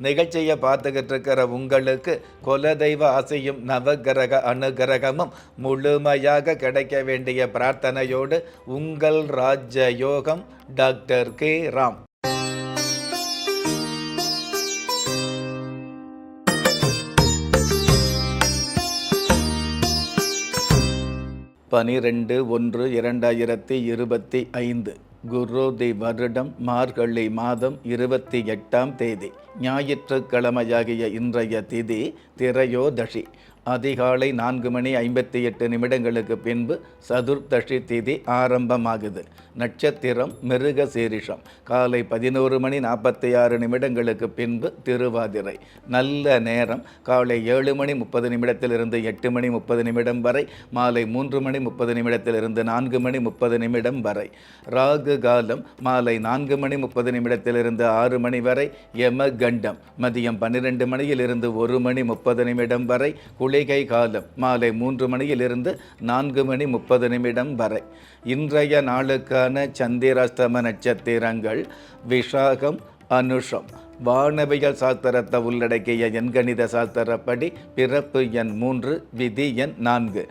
நிகழ்ச்சியை பார்த்துக்கிட்டு இருக்கிற உங்களுக்கு குலதெய்வ ஆசையும் நவகிரக அனுகிரகமும் முழுமையாக கிடைக்க வேண்டிய பிரார்த்தனையோடு உங்கள் ராஜயோகம் டாக்டர் கே. ராம். பனிரெண்டு ஒன்று இரண்டாயிரத்தி இருபத்தி ஐந்து. குரோதி வருடம் மார்கழி மாதம் இருபத்தி எட்டாம் தேதி. ஞாயிற்றுக்கிழமையாகிய இன்றைய திதி திரையோதஷி அதிகாலை நான்கு மணி ஐம்பத்தி எட்டு நிமிடங்களுக்கு பின்பு சதுர்தஷி திதி ஆரம்பமாகுது. நட்சத்திரம் மிருக சீரிஷம். காலை பதினோரு மணி நாற்பத்தி ஆறு நிமிடங்களுக்கு பின்பு திருவாதிரை. நல்ல நேரம். காலை ஏழு மணி முப்பது நிமிடத்திலிருந்து எட்டு மணி முப்பது நிமிடம் வரை. மாலை மூன்று மணி முப்பது நிமிடத்திலிருந்து நான்கு மணி முப்பது நிமிடம் வரை. ராகு காலம் மாலை நான்கு மணி முப்பது நிமிடத்திலிருந்து ஆறு மணி வரை. யம கண்டம் மதியம் பன்னிரெண்டு மணியிலிருந்து ஒரு மணி முப்பது நிமிடம் வரை. பண்டிகை காலம் மாலை மூன்று மணியிலிருந்து நான்கு மணி முப்பது நிமிடம் வரை. இன்றைய நாளுக்கான சந்திராஸ்தம நட்சத்திரங்கள் விஷாகம் அனுஷம். வானவியல் சாஸ்திரத்தை உள்ளடக்கிய எண்கணித சாஸ்திரப்படி பிறப்பு எண் மூன்று விதி எண் நான்கு.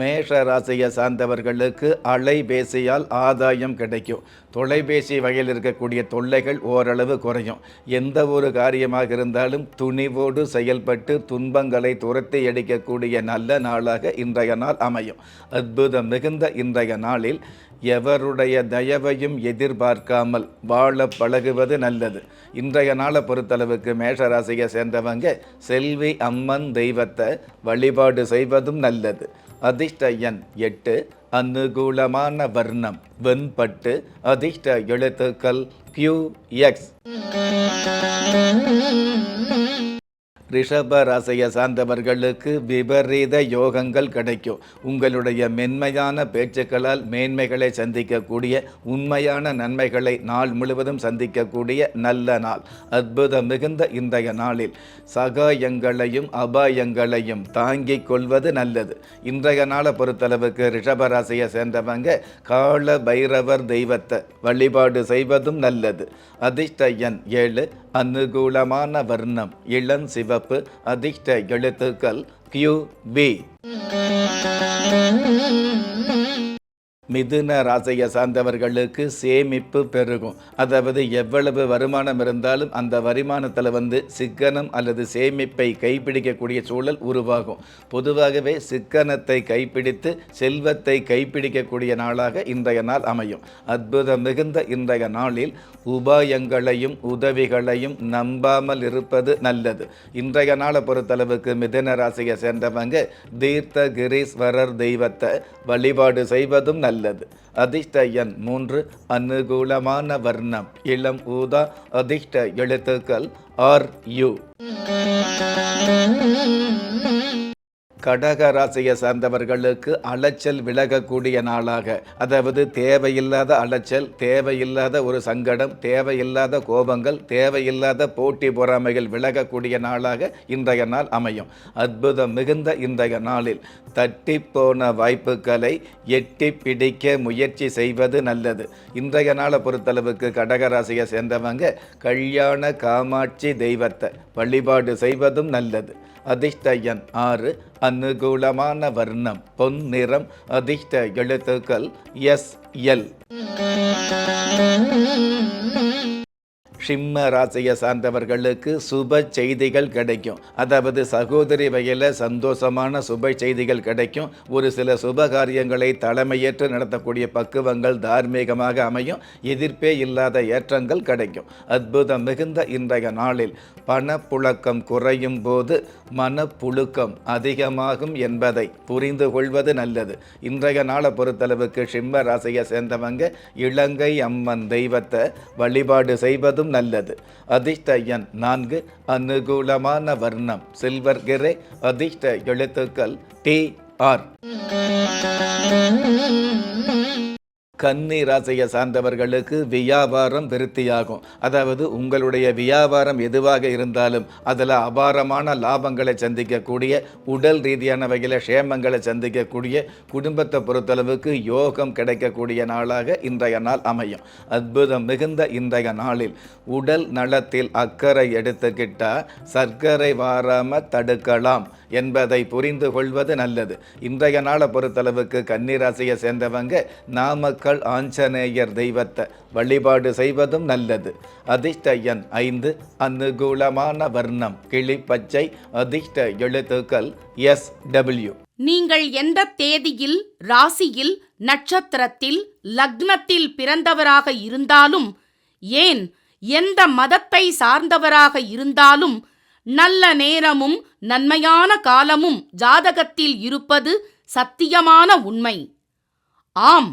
மேஷ ராசியை சார்ந்தவர்களுக்கு அலைபேசியால் ஆதாயம் கிடைக்கும். தொலைபேசி வகையில் இருக்கக்கூடிய தொல்லைகள் ஓரளவு குறையும். எந்த ஒரு காரியமாக இருந்தாலும் துணிவோடு செயல்பட்டு துன்பங்களை துரத்தி அடிக்கக்கூடிய நல்ல நாளாக இன்றைய நாள் அமையும். அற்புதம் மிகுந்த இன்றைய நாளில் எவருடைய தயவையும் எதிர்பார்க்காமல் வாழ பழகுவது நல்லது. இன்றைய நாளை பொறுத்தளவுக்கு மேஷராசியை சேர்ந்தவங்க செல்வி அம்மன் தெய்வத்தை வழிபாடு செய்வதும் நல்லது. அதிர்ஷ்ட எண் எட்டு அனுகூலமான வர்ணம் வெண்பட்டு அதிர்ஷ்ட எழுத்துக்கள் கியூ எக்ஸ் ரிஷப ராசியை சார்ந்தவர்களுக்கு விபரீத யோகங்கள் கிடைக்கும். உங்களுடைய மென்மையான பேச்சுக்களால் மேன்மைகளை சந்திக்கக்கூடிய உண்மையான நன்மைகளை நாள் முழுவதும் சந்திக்கக்கூடிய நல்ல நாள். அற்புதம் மிகுந்த இன்றைய நாளில் சகாயங்களையும் அபாயங்களையும் தாங்கிக் கொள்வது நல்லது. இன்றைய நாளை பொறுத்தளவுக்கு ரிஷப ராசியை சேர்ந்தவங்க கால பைரவர் தெய்வத்தை வழிபாடு செய்வதும் நல்லது. அதிர்ஷ்ட எண் ஏழு அனுகூலமான வர்ணம் இளம் சிவப்பு அதிர்ஷ்ட எழுத்துக்கள் கியூ பி மிதுன ராசியை சார்ந்தவர்களுக்கு சேமிப்பு பெருகும். அதாவது எவ்வளவு வருமானம் இருந்தாலும் அந்த வருமானத்தில் வந்து சிக்கனம் அல்லது சேமிப்பை கைப்பிடிக்கக்கூடிய சூழல் உருவாகும். பொதுவாகவே சிக்கனத்தை கைப்பிடித்து செல்வத்தை கைப்பிடிக்கக்கூடிய நாளாக இன்றைய நாள் அமையும். அற்புதம் மிகுந்த இன்றைய நாளில் உபாயங்களையும் உதவிகளையும் நம்பாமல் இருப்பது நல்லது. இன்றைய நாளை பொறுத்தளவுக்கு மிதுன ராசியை சேர்ந்தவங்க தீர்த்த கிரீஸ்வரர் தெய்வத்தை வழிபாடு செய்வதும் நல்லது. நல்லது அதிர்ஷ்ட எண் மூன்று அனுகூலமான வர்ணம். இளம் ஊதா அதிர்ஷ்ட எழுத்துக்கள் ஆர் யூ கடக ராசியை சார்ந்தவர்களுக்கு அலைச்சல் விலகக்கூடிய நாளாக. அதாவது தேவையில்லாத அலைச்சல் தேவையில்லாத ஒரு சங்கடம் தேவையில்லாத கோபங்கள் தேவையில்லாத போட்டி பொறாமைகள் விலகக்கூடிய நாளாக இன்றைய நாள் அமையும். அற்புதம் மிகுந்த இன்றைய நாளில் தட்டி போன வாய்ப்புகளை எட்டி பிடிக்க முயற்சி செய்வது நல்லது. இன்றைய நாளை பொறுத்தளவுக்கு கடக ராசியை சேர்ந்தவங்க கல்யாண காமாட்சி தெய்வத்தை வழிபாடு செய்வதும் நல்லது. அதிர்ஷ்ட எண் ஆறு அனுகூலமான வர்ணம் பொன் நிறம் அதிர்ஷ்ட எழுத்துக்கள் எஸ் எல். சிம்ம ராசியை சார்ந்தவர்களுக்கு சுப செய்திகள் கிடைக்கும். அதாவது சகோதரி வகையில் சந்தோஷமான சுப செய்திகள் கிடைக்கும். ஒரு சில சுப காரியங்களை தலைமையேற்று நடத்தக்கூடிய பக்குவங்கள் தார்மீகமாக அமையும். எதிர்ப்பே இல்லாத ஏற்றங்கள் கிடைக்கும். அற்புதம் மிகுந்த இன்றைய நாளில் பணப்புழக்கம் குறையும் போது மனப்புழுக்கம் அதிகமாகும் என்பதை புரிந்து கொள்வது நல்லது. இன்றைய நாளை பொறுத்தளவுக்கு சிம்ம ராசியை சேர்ந்தவங்க இலங்கை அம்மன் தெய்வத்தை வழிபாடு செய்வதும் நல்லது. அதிர்ஷ்ட எண் நான்கு அனுகூலமான வர்ணம். சில்வர் கிரே அதிர்ஷ்ட எழுத்துக்கள் டி ஆர். கன்னி ராசியை சார்ந்தவர்களுக்கு வியாபாரம் விருத்தியாகும். அதாவது உங்களுடைய வியாபாரம் எதுவாக இருந்தாலும் அதில் அபாரமான லாபங்களை சந்திக்கக்கூடிய உடல் ரீதியான வகையில் க்ஷேமங்களை சந்திக்கக்கூடிய குடும்பத்தை பொறுத்தளவுக்கு யோகம் கிடைக்கக்கூடிய நாளாக இன்றைய நாள் அமையும். அற்புதம் மிகுந்த இன்றைய நாளில் உடல் நலத்தில் அக்கறை எடுத்துக்கிட்டால் சர்க்கரை வாராமல் தடுக்கலாம் என்பதை புரிந்து கொள்வது நல்லது. இன்றைய நாளை பொறுத்தளவுக்கு கன்னிராசியை சேர்ந்தவங்க மக்கள் ஆஞ்சநேயர் தெய்வத்தை வழிபாடு செய்வதும் நல்லது. அதிர்ஷ்ட எண் ஐந்து அனுகூலமான வர்ணம் கிளி பச்சை அதிர்ஷ்ட எழுத்துக்கள் எஸ் டபிள்யூ நீங்கள் எந்த தேதியில் ராசியில் நட்சத்திரத்தில் லக்னத்தில் பிறந்தவராக இருந்தாலும் ஏன் எந்த மதத்தை சார்ந்தவராக இருந்தாலும் நல்ல நேரமும் நன்மையான காலமும் ஜாதகத்தில் இருப்பது சத்தியமான உண்மை. ஆம்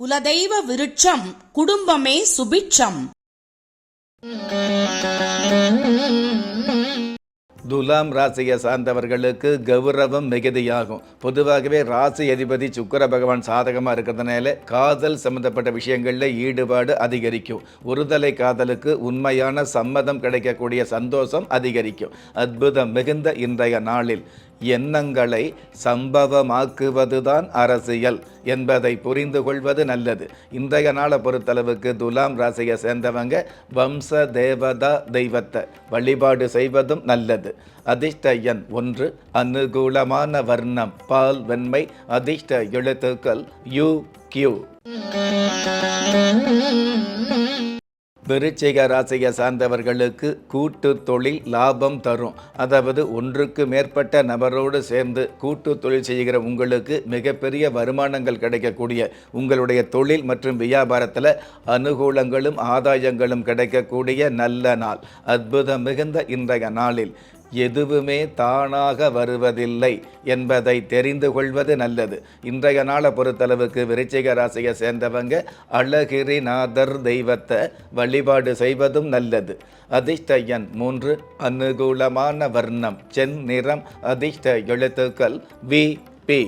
குலதெய்வ விருட்சம் குடும்பமே சுபிட்சம். துலாம் ராசியை சார்ந்தவர்களுக்கு கௌரவம் மிகுதியாகும். பொதுவாகவே ராசி அதிபதி சுக்கர பகவான் சாதகமாக இருக்கிறதுனால காதல் சம்பந்தப்பட்ட விஷயங்களில் ஈடுபாடு அதிகரிக்கும். ஒருதலை காதலுக்கு உண்மையான சம்மதம் கிடைக்கக்கூடிய சந்தோஷம் அதிகரிக்கும். அற்புதம் மிகுந்த இன்றைய நாளில். எண்ணங்களை சம்பவமாக்குவதுதான் அரசியல் என்பதை புரிந்து கொள்வது நல்லது. இன்றைய நாளை பொறுத்தளவுக்கு துலாம் ராசியை சேர்ந்தவங்க வம்ச தேவதா தெய்வத்தை வழிபாடு செய்வதும் நல்லது. அதிர்ஷ்ட எண் ஒன்று அனுகூலமான வர்ணம் பால் வெண்மை அதிர்ஷ்ட எழுத்துக்கள் யூ கியூ விருச்சிக ராசியை சார்ந்தவர்களுக்கு கூட்டு தொழில் லாபம் தரும். அதாவது ஒன்றுக்கு மேற்பட்ட நபரோடு சேர்ந்து கூட்டு தொழில் செய்கிற உங்களுக்கு மிகப்பெரிய வருமானங்கள் கிடைக்கக்கூடிய உங்களுடைய தொழில் மற்றும் வியாபாரத்தில் அனுகூலங்களும் ஆதாயங்களும் கிடைக்கக்கூடிய நல்ல நாள். அற்புதம் மிகுந்த இன்றைய நாளில். எதுவுமே தானாக வருவதில்லை என்பதை தெரிந்து கொள்வது நல்லது. இன்றைய நாளை பொறுத்தளவுக்கு விருச்சிக ராசியை சேர்ந்தவங்க அழகிரிநாதர் தெய்வத்தை வழிபாடு செய்வதும் நல்லது. அதிர்ஷ்ட எண் மூன்று அனுகூலமான வர்ணம் சென் நிறம் அதிர்ஷ்ட எழுத்துக்கள் வி பி.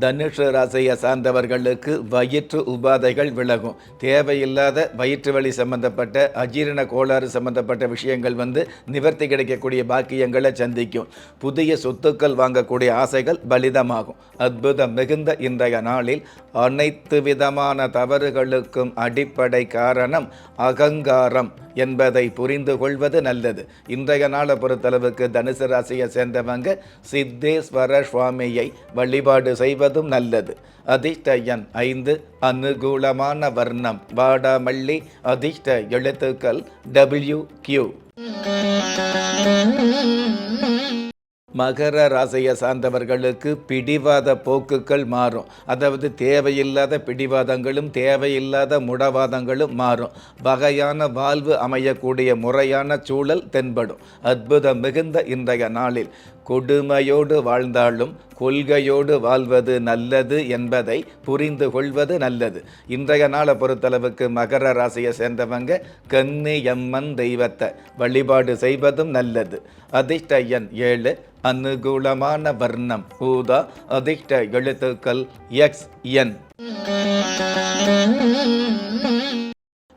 தனுஷ ராசியை சார்ந்தவர்களுக்கு வயிற்று உபாதைகள் விலகும். தேவையில்லாத வயிற்று வலி சம்பந்தப்பட்ட அஜீரண கோளாறு சம்பந்தப்பட்ட விஷயங்கள் வந்து நிவர்த்தி கிடைக்கக்கூடிய பாக்கியங்களை சந்திக்கும். புதிய சொத்துக்கள் வாங்கக்கூடிய ஆசைகள் பலிதமாகும். அற்புதம் மிகுந்த இன்றைய நாளில் அனைத்து விதமான தவறுகளுக்கும் அடிப்படை காரணம் அகங்காரம் என்பதை புரிந்து கொள்வது நல்லது. இன்றைய நாளை பொறுத்தளவுக்கு தனுசு ராசியை சேர்ந்தவங்க சித்தேஸ்வர சுவாமியை வழிபாடு செய்வதும் நல்லது. அதிர்ஷ்ட எண் ஐந்து அனுகூலமான வர்ணம். வாடாமல்லி அதிர்ஷ்ட எழுத்துக்கள் டபிள்யூ கியூ மகர ராசியை சார்ந்தவர்களுக்கு பிடிவாத போக்குகள் மாறும். அதாவது தேவையில்லாத பிடிவாதங்களும் தேவையில்லாத முடவாதங்களும் மாறும். வகையான வாழ்வு அமையக்கூடிய முறையான சூழல் தென்படும். அற்புதம் மிகுந்த இன்றைய நாளில். கொடுமையோடு வாழ்ந்தாலும் கொள்கையோடு வாழ்வது நல்லது என்பதை புரிந்து கொள்வது நல்லது. இன்றைய நாளை பொறுத்தளவுக்கு மகர ராசியை சேர்ந்தவங்க கன்னி எம்மன் தெய்வத்தை வழிபாடு செய்வதும் நல்லது. அதிர்ஷ்ட எண் ஏழு அனுகூலமான வர்ணம் ஊதா அதிர்ஷ்ட எழுத்துக்கள் எக்ஸ் என்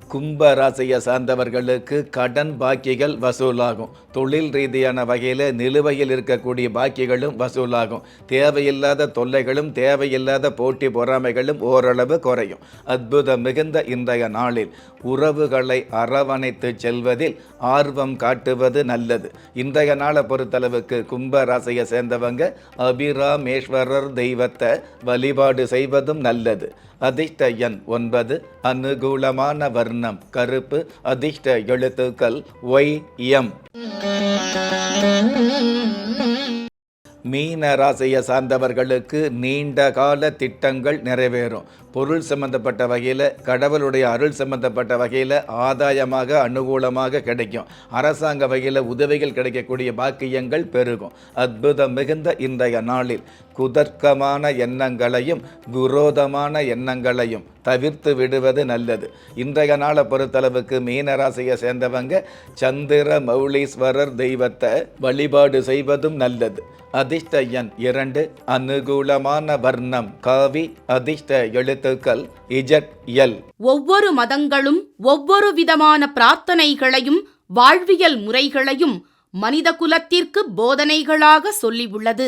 கும்ப ராசியை சார்ந்தவர்களுக்கு கடன் பாக்கிகள் வசூலாகும். தொழில் ரீதியான வகையில் நிலுவையில் இருக்கக்கூடிய பாக்கிகளும் வசூலாகும். தேவையில்லாத தொல்லைகளும் தேவையில்லாத போட்டி பொறாமைகளும் ஓரளவு குறையும். அற்புதம் மிகுந்த இன்றைய நாளில் உறவுகளை அரவணைத்து செல்வதில் ஆர்வம் காட்டுவது நல்லது. இன்றைய நாளை பொறுத்தளவுக்கு கும்ப ராசியை சேர்ந்தவங்க அபிராமேஸ்வரர் தெய்வத்தை வழிபாடு செய்வதும் நல்லது. அதிர்ஷ்ட எண் ஒன்பது அனுகூலமான வர்ணம் வர்ணம் கருப்பு அதிர்ஷ்ட எழுத்துக்கள் ஒய் எம். மீன ராசியை சார்ந்தவர்களுக்கு நீண்ட கால திட்டங்கள் நிறைவேறும். பொருள் சம்பந்தப்பட்ட வகையில் கடவுளுடைய அருள் சம்பந்தப்பட்ட வகையில் ஆதாயமாக அனுகூலமாக கிடைக்கும். அரசாங்க வகையில் உதவிகள் கிடைக்கக்கூடிய பாக்கியங்கள் பெருகும். அற்புதம் மிகுந்த இன்றைய நாளில். குதர்க்கமான எண்ணங்களையும் விரோதமான எண்ணங்களையும் தவிர்த்து விடுவது நல்லது. இன்றைய நாளை பொறுத்தளவுக்கு மீனராசியை சேர்ந்தவங்க சந்திர மௌலீஸ்வரர் தெய்வத்தை வழிபாடு செய்வதும் நல்லது. அதிர்ஷ்ட எண் இரண்டு அனுகூலமான வர்ணம். காவி அதிர்ஷ்ட எழுத்துக்கள் இஜட் எல். ஒவ்வொரு மதங்களும் ஒவ்வொரு விதமான பிரார்த்தனைகளையும் வாழ்வியல் முறைகளையும் மனித குலத்திற்கு போதனைகளாக சொல்லியுள்ளது